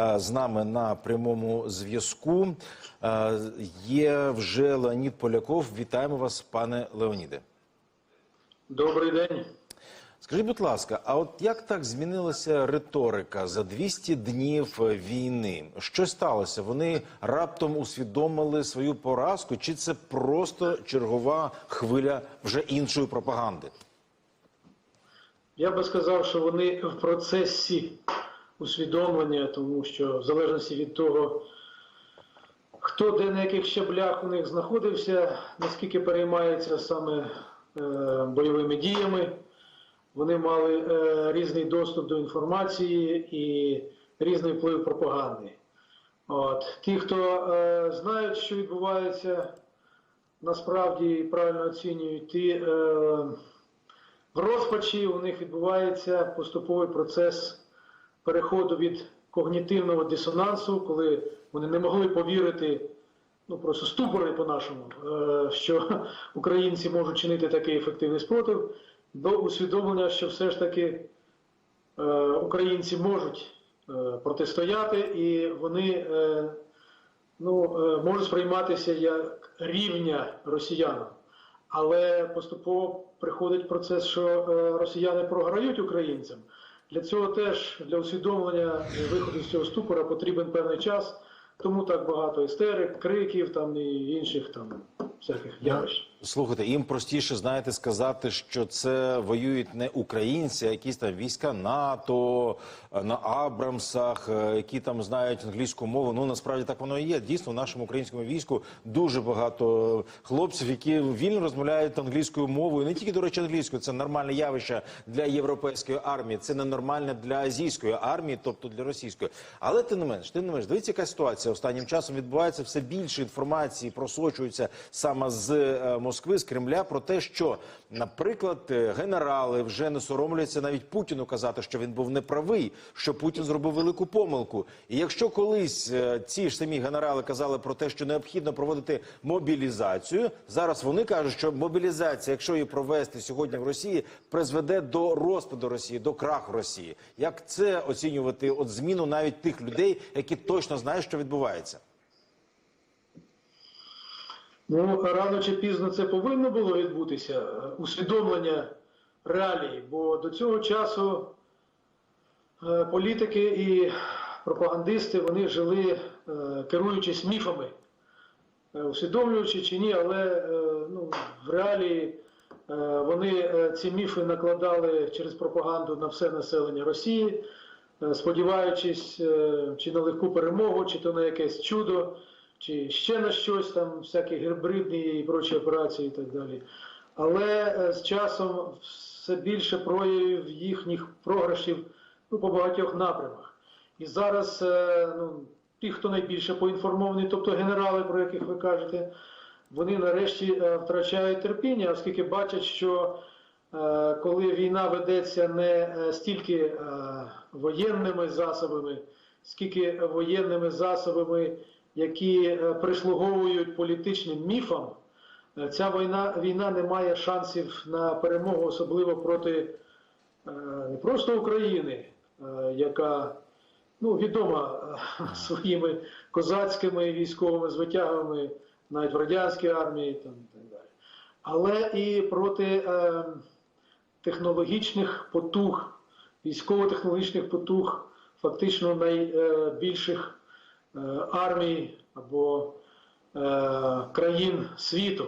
Е, З нами на прямому зв'язку Е, є вже Леонід Поляков. Вітаємо вас, пане Леоніде. Добрий день. Скажіть, будь ласка, а от як так змінилася риторика за 200 днів війни? Що сталося? Вони раптом усвідомили свою поразку, чи це просто чергова хвиля вже іншої пропаганди? Я би сказав, що вони в процесі усвідомлення, тому що в залежності від того, хто де на яких щаблях у них знаходився, наскільки переймається саме е, бойовими діями, вони мали е, різний доступ до інформації і різний вплив пропаганди. От. Ті, хто е, знають, що відбувається, насправді правильно оцінюють, ті е, в розпачі у них відбувається поступовий процес переходу від когнітивного дисонансу, коли вони не могли повірити, ну просто ступори по-нашому, е, що українці можуть чинити такий ефективний спротив, до усвідомлення, що все ж таки е, українці можуть е, протистояти, і вони ну, можуть сприйматися як рівня росіянам. Але поступово приходить процес, що росіяни програють українцям. Для цього теж для усвідомлення виходу з цього ступора потрібен певний час. Тому так багато істерик, криків там і інших там всяких явищ. Слухайте, їм простіше знаєте сказати, що це воюють не українці, а якісь там війська НАТО е, на Абрамсах, е, які там знають англійську мову. Ну насправді так воно і є. Дійсно, в нашому українському війську дуже багато хлопців, які вільно розмовляють англійською мовою. Не тільки до речі, англійською. Це нормальне явище для європейської армії. Це ненормальне для азійської армії, тобто для російської. Але тим не менш, тим не менш, дивіться, яка ситуація останнім часом відбувається все більше інформації, просочується саме з е, Москви, з Кремля про те, що, наприклад, е, генерали вже не соромляться навіть Путіну казати, що він був неправий, що Путін зробив велику помилку. І якщо колись е, ці ж самі генерали казали про те, що необхідно проводити мобілізацію, зараз вони кажуть, що мобілізація, якщо її провести сьогодні в Росії, призведе до розпаду Росії, до краху Росії. Як це оцінювати от зміну навіть тих людей, які точно знають, що відбувається? Ну, рано чи пізно це повинно було відбутися, е, усвідомлення реалій, бо до цього часу е, політики і пропагандисти вони жили, е, керуючись міфами, усвідомлюючи чи ні, але ну, в реалії вони ці міфи накладали через пропаганду на все населення Росії, сподіваючись чи на легку перемогу, чи то на якесь чудо, чи ще на щось там, всякі гібридні і прочі операції і так далі. Але е, з часом все більше проявів їхніх програшів ну, по багатьох напрямах. І зараз е, ну, ті, хто найбільше поінформовані, тобто генерали, про яких ви кажете, вони нарешті е, втрачають терпіння, оскільки бачать, що коли війна ведеться не стільки воєнними засобами, скільки воєнними засобами, які е, прислуговують політичним міфам, е, ця війна, війна не має шансів на перемогу, особливо проти е, не просто України, яка ну, відома своїми козацькими військовими звитягами, навіть в радянській армії там, так далі. Але і проти е, технологічних потуг, військово-технологічних потуг, фактично найбільших армій або е, країн світу.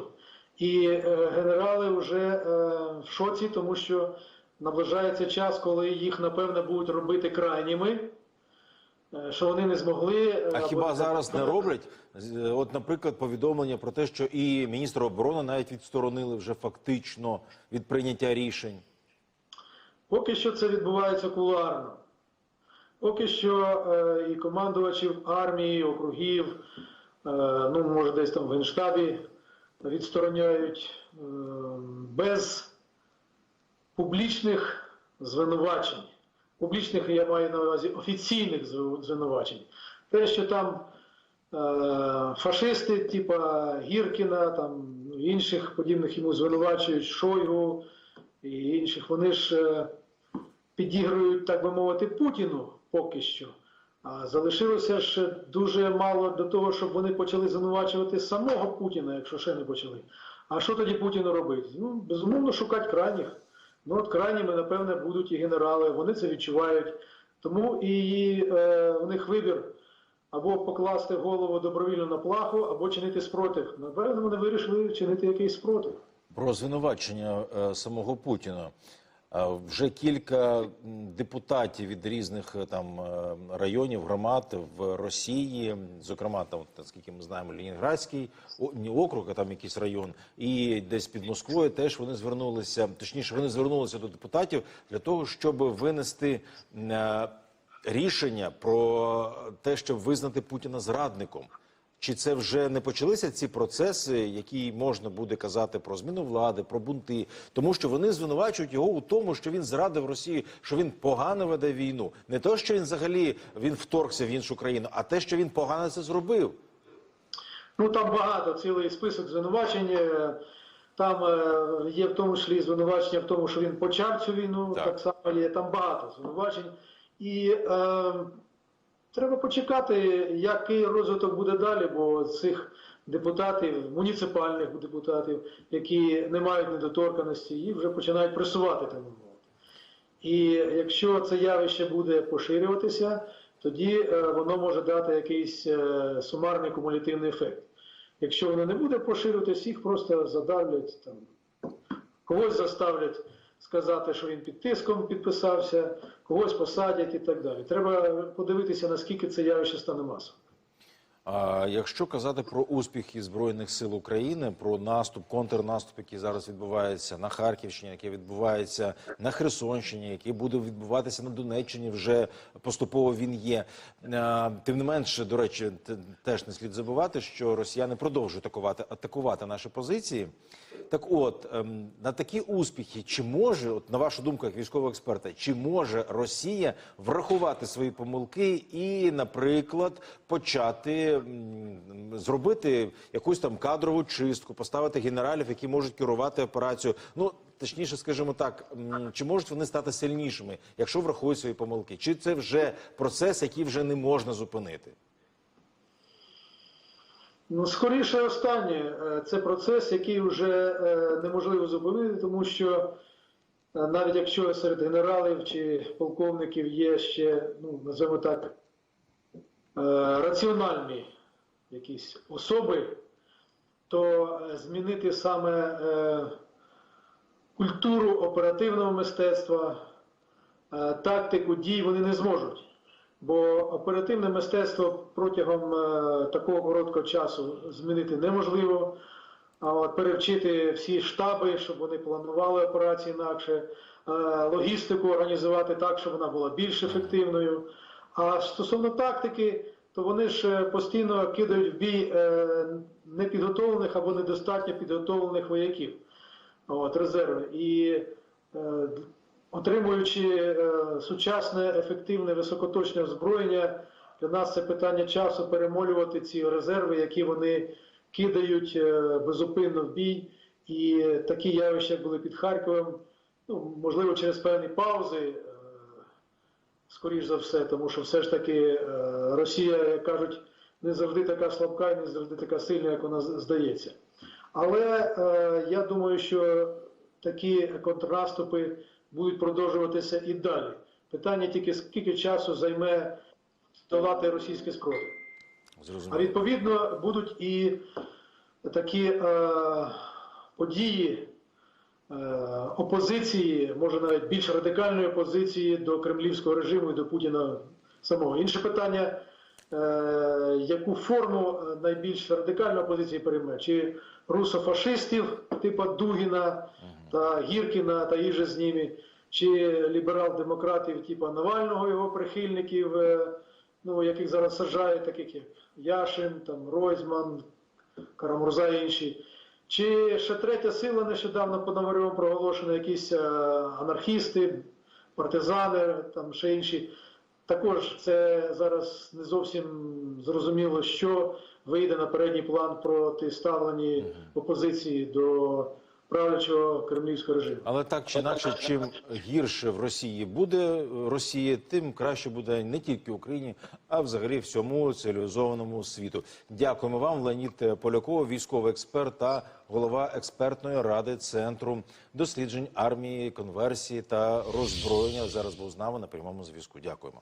І е, генерали вже е, в шоці, тому що наближається час, коли їх напевне будуть робити крайніми, е, що вони не змогли. е, А хіба зараз не роблять? От, наприклад, повідомлення про те, що і міністра оборони навіть відсторонили вже фактично від прийняття рішень. Поки що це відбувається кулуарно. Поки що е, і командувачів армії, округів, е, ну, може, десь там в Генштабі відстороняють е, без публічних звинувачень. Публічних я маю на увазі офіційних звинувачень. Те, що там фашисти, типа Гіркіна, там ну, інших подібних йому звинувачують Шойгу і інших, вони ж підігрують, так би мовити, Путіну поки що. Залишилося ще дуже мало до того, щоб вони почали звинувачувати самого Путіна, якщо ще не почали. А що тоді Путіну робити? Ну, безумовно, шукати крайніх. Ну, от крайніми, напевне, будуть і генерали, вони це відчувають. Тому і е, у них вибір або покласти голову добровільно на плаху, або чинити спротив. Напевно, вони вирішили чинити якийсь спротив. Про звинувачення е, самого Путіна. Е, Вже кілька депутатів від різних е, там е, районів громад в Росії, зокрема, там, наскільки ми знаємо, не округ, а там якийсь район, і десь під Москвою теж вони звернулися. Точніше, вони звернулися до депутатів для того, щоб винести рішення про те, щоб визнати Путіна зрадником. Чи це вже не почалися ці процеси, які можна буде казати про зміну влади, про бунти, тому що вони звинувачують його у тому, що він зрадив Росію, що він погано веде війну, не то, що він взагалі він вторгся в іншу країну, а те, що він погано це зробив. Ну там багато цілий список звинувачень. Е, Там е, є в тому числі звинувачення в тому, що він почав цю війну. Так. Так, само є там багато звинувачень. І е, треба почекати, який розвиток буде далі, бо цих депутатів, муніципальних депутатів, які не мають недоторканості, їх вже починають пресувати там. І якщо це явище буде поширюватися, тоді е, воно може дати якийсь е, сумарний кумулятивний ефект. Якщо воно не буде поширюватися, їх просто задавлять там, когось заставлять сказати, що він під тиском підписався, когось посадять і так далі. Треба подивитися, наскільки це явище стане масовим. А якщо казати про успіхи збройних сил України, про наступ, контрнаступ, який зараз відбувається на Харківщині, який відбувається на Херсонщині, який буде відбуватися на Донеччині, вже поступово він є. Тим не менше, до речі, теж не слід забувати, що росіяни продовжують атакувати атакувати наші позиції. Так, от ем, на такі успіхи, чи може, от на вашу думку, як військового експерта, чи може Росія врахувати свої помилки і, наприклад, почати зробити якусь там кадрову чистку, поставити генералів, які можуть керувати операцією? Ну точніше, скажімо так, чи можуть вони стати сильнішими, якщо врахують свої помилки? Чи це вже процес, який вже не можна зупинити? Ну, скоріше останнє, Е, це процес, який вже е, неможливо зупинити, тому що е, навіть якщо серед генералів чи полковників є ще, ну, називаємо так, раціональні якісь особи, то е, змінити саме е, культуру оперативного мистецтва, е, тактику дій вони не зможуть. Бо оперативне мистецтво протягом е, такого короткого часу змінити неможливо. А от перевчити всі штаби, щоб вони планували операції інакше, е, логістику організувати так, щоб вона була більш ефективною. А стосовно тактики, то вони ж е, постійно кидають в бій е, непідготовлених або недостатньо підготовлених вояків, от, резерви. І е, отримуючи сучасне, ефективне, високоточне озброєння, для нас це питання часу перемолювати ці резерви, які вони кидають безупинно в бій. І такі явища, були під Харковом, ну, можливо, через певні паузи, скоріш за все, тому що все ж таки е, Росія, як кажуть, не завжди така слабка і не завжди така сильна, як вона здається. Але е, я думаю, що такі контрнаступи будуть продовжуватися і далі. Питання тільки скільки часу займе долати російське спротив. А відповідно будуть і такі е, події опозиції, може навіть більш радикальної опозиції до кремлівського режиму і до Путіна самого. Інше питання, е, яку форму е, найбільш радикальна опозиція прийме? Чи русофашистів типу Дугіна та Гіркіна та їх же з ними, чи ліберал-демократів типу Навального, його прихильників, е, ну, яких зараз саджають, таких як Яшин, там, Ройзман, Карамурза і інші. Чи ще третя сила нещодавно по номерам проголошена якісь е, анархісти, партизани, там ще інші. Також це зараз не зовсім зрозуміло, що вийде на передній план проти ставлені опозиції до правлячого кремлівського режиму. Але так чи інакше, чим гірше в Росії буде Росія, тим краще буде не тільки Україні, а взагалі всьому цивілізованому світу. Дякуємо вам, Леонід Поляков, військовий експерт та голова експертної ради центру досліджень армії, конверсії та роззброєння. Зараз був з нами на прямому зв'язку. Дякуємо.